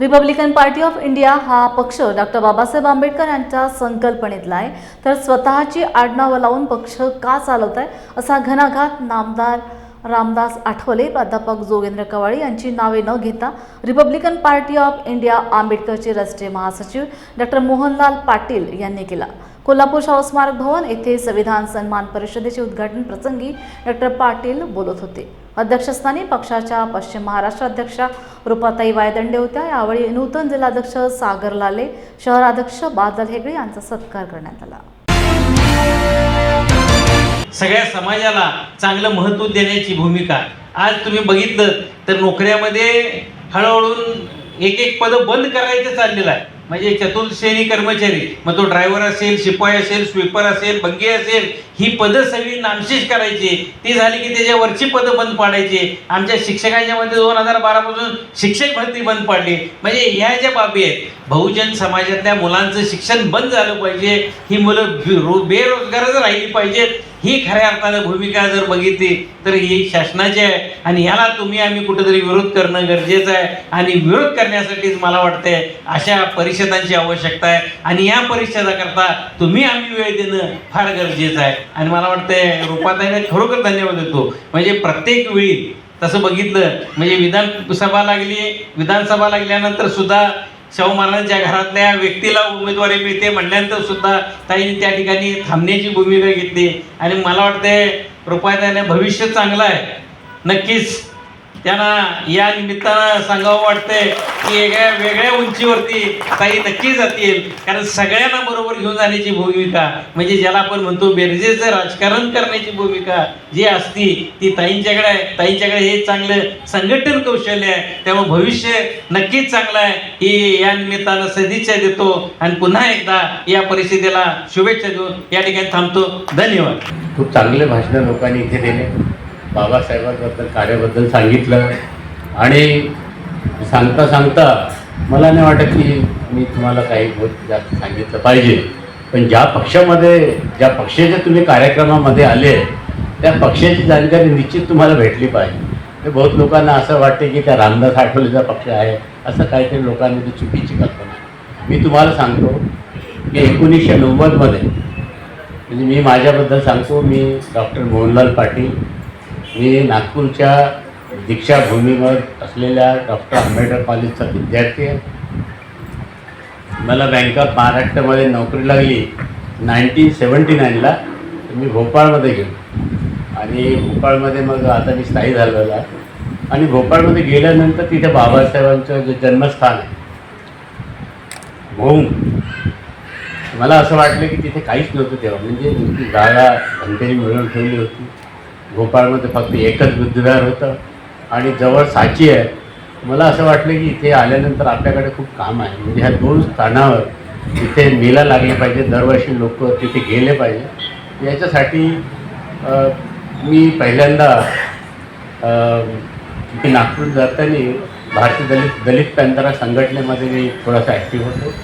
Republican party of India हा पक्ष doctor Babasaheb Ambedkar यांच्या संकल्पनेतला आहे. तर स्वतःची आडनावं लावून पक्ष का चालवत आहे असा घणाघात नामदार रामदास आठवले प्राध्यापक जोगेंद्र कवाळे यांची नावे न घेता रिपब्लिकन पार्टी ऑफ इंडिया आंबेडकरचे राष्ट्रीय महासचिव डॉक्टर मोहनलाल पाटील यांनी केला. कोल्हापूर शाहू स्मारक भवन येथे संविधान सन्मान परिषदेचे उद्घाटन प्रसंगी डॉक्टर पाटील बोलत होते. अध्यक्षस्थानी पक्षाच्या पश्चिम महाराष्ट्र अध्यक्षा रुपाताई वायदंडे होत्या. यावेळी नूतन जिल्हाध्यक्ष सागर लाले शहराध्यक्ष बादल हेगडे यांचा सत्कार करण्यात आला. सगळ्या समाजाला चांगलं महत्त्व देण्याची भूमिका. आज तुम्ही बघितलं तर नोकऱ्यामध्ये हळूहळू एक एक पद बंद करायचं चाललेलं आहे. म्हणजे चतुर्श्रेणी कर्मचारी मग तो ड्रायव्हर असेल शिपाई असेल स्वीपर असेल बंगे असेल ही पदं सगळी नामशेष करायची. ती झाली की त्याच्यावरची पदं बंद पाडायची. आमच्या शिक्षकांच्या मध्ये दोन हजार बारापासून शिक्षक भरती बंद पाडली. म्हणजे ह्या ज्या बाबी आहेत बहुजन समाजातल्या मुलांचं शिक्षण बंद झालं पाहिजे. ही मुलं रो- बेरोजगारच राहिली पाहिजेत ही खऱ्या अर्थानं भूमिका जर बघितली तर ही शासनाची आहे. आणि ह्याला तुम्ही आम्ही कुठेतरी विरोध करणं गरजेचं आहे. आणि विरोध करण्यासाठीच मला वाटतंय अशा परिषदांची आवश्यकता आहे. आणि या परिषदाकरता तुम्ही आम्ही वेळ देणं फार गरजेचं आहे. आणि मला वाटतंय रूपाताईने खरोखर धन्यवाद देतो. म्हणजे प्रत्येक वेळी तसं बघितलं म्हणजे विधानसभा लागली विधानसभा लागल्यानंतर सुद्धा शाहू महाराजांच्या घरातल्या व्यक्तीला उमेदवारी मिळते म्हणल्यानंतर सुद्धा ताईने त्या ठिकाणी थांबण्याची भूमिका घेतली. आणि मला वाटतंय रुपायताने भविष्य चांगलं आहे. नक्कीच त्यांना या निमित्तानं सांगावं वाटतंय की वेगळ्या वेगळ्या उंचीवरती ताई नक्की जातील. कारण सगळ्यांना बरोबर घेऊन जाण्याची भूमिका म्हणजे ज्याला आपण म्हणतो बेरजेचं राजकारण करण्याची भूमिका जी असती ती ताईंच्याकडे आहे. ताईंच्याकडे हे चांगलं संघटन कौशल्य आहे. त्यामुळे भविष्य नक्कीच चांगलं आहे. ही या निमित्तानं सदिच्छा देतो. आणि पुन्हा एकदा या परिस्थितीला शुभेच्छा देऊन या ठिकाणी थांबतो. धन्यवाद. खूप चांगले भाषणं लोकांनी इथे दिले. बाबासाहेबांबद्दल कार्याबद्दल सांगितलं. आणि सांगता सांगता मला नाही वाटत की मी तुम्हाला काही बहुत जास्त सांगितलं पाहिजे. पण ज्या पक्षामध्ये ज्या पक्षाच्या तुम्ही कार्यक्रमामध्ये आले त्या पक्षाची जानकारी निश्चित तुम्हाला भेटली पाहिजे. ते बहुत लोकांना असं वाटते की त्या रामदास आठवलेचा पक्ष आहे असं काहीतरी लोकांनी ती चुकीची कल्पना. मी तुम्हाला सांगतो की एकोणीसशे नव्वदमध्ये म्हणजे मी माझ्याबद्दल सांगतो मी डॉक्टर मोहनलाल पाटील मी नागपूरच्या दीक्षाभूमीवर असलेल्या डॉक्टर आंबेडकर कॉलेजचा विद्यार्थी आहे. मला बँक ऑफ महाराष्ट्रामध्ये नोकरी लागली. नाईन्टीन सेवन्टी नाईनला मी भोपाळमध्ये गेलो. आणि भोपाळमध्ये मग आता मी स्थायी झालेला आहे. आणि भोपाळमध्ये गेल्यानंतर तिथे बाबासाहेबांचं जे जन्मस्थान आहे भोंग मला असं वाटलं की तिथे काहीच नव्हतं तेव्हा. म्हणजे जागा धनतेरी मिळवून ठेवली होती. भोपाळमध्ये फक्त एकच बुद्धविहार होतं आणि जवळ साची आहे. मला असं वाटलं की इथे आल्यानंतर आपल्याकडे खूप काम आहे. म्हणजे ह्या दोन स्थानावर इथे मेला लागले पाहिजे दरवर्षी लोक तिथे गेले पाहिजे. याच्यासाठी मी पहिल्यांदा तिथे नागपूर जाताना भारतीय दलित दलित पॅंथरा संघटनेमध्ये मी थोडासा ॲक्टिव्ह होतो.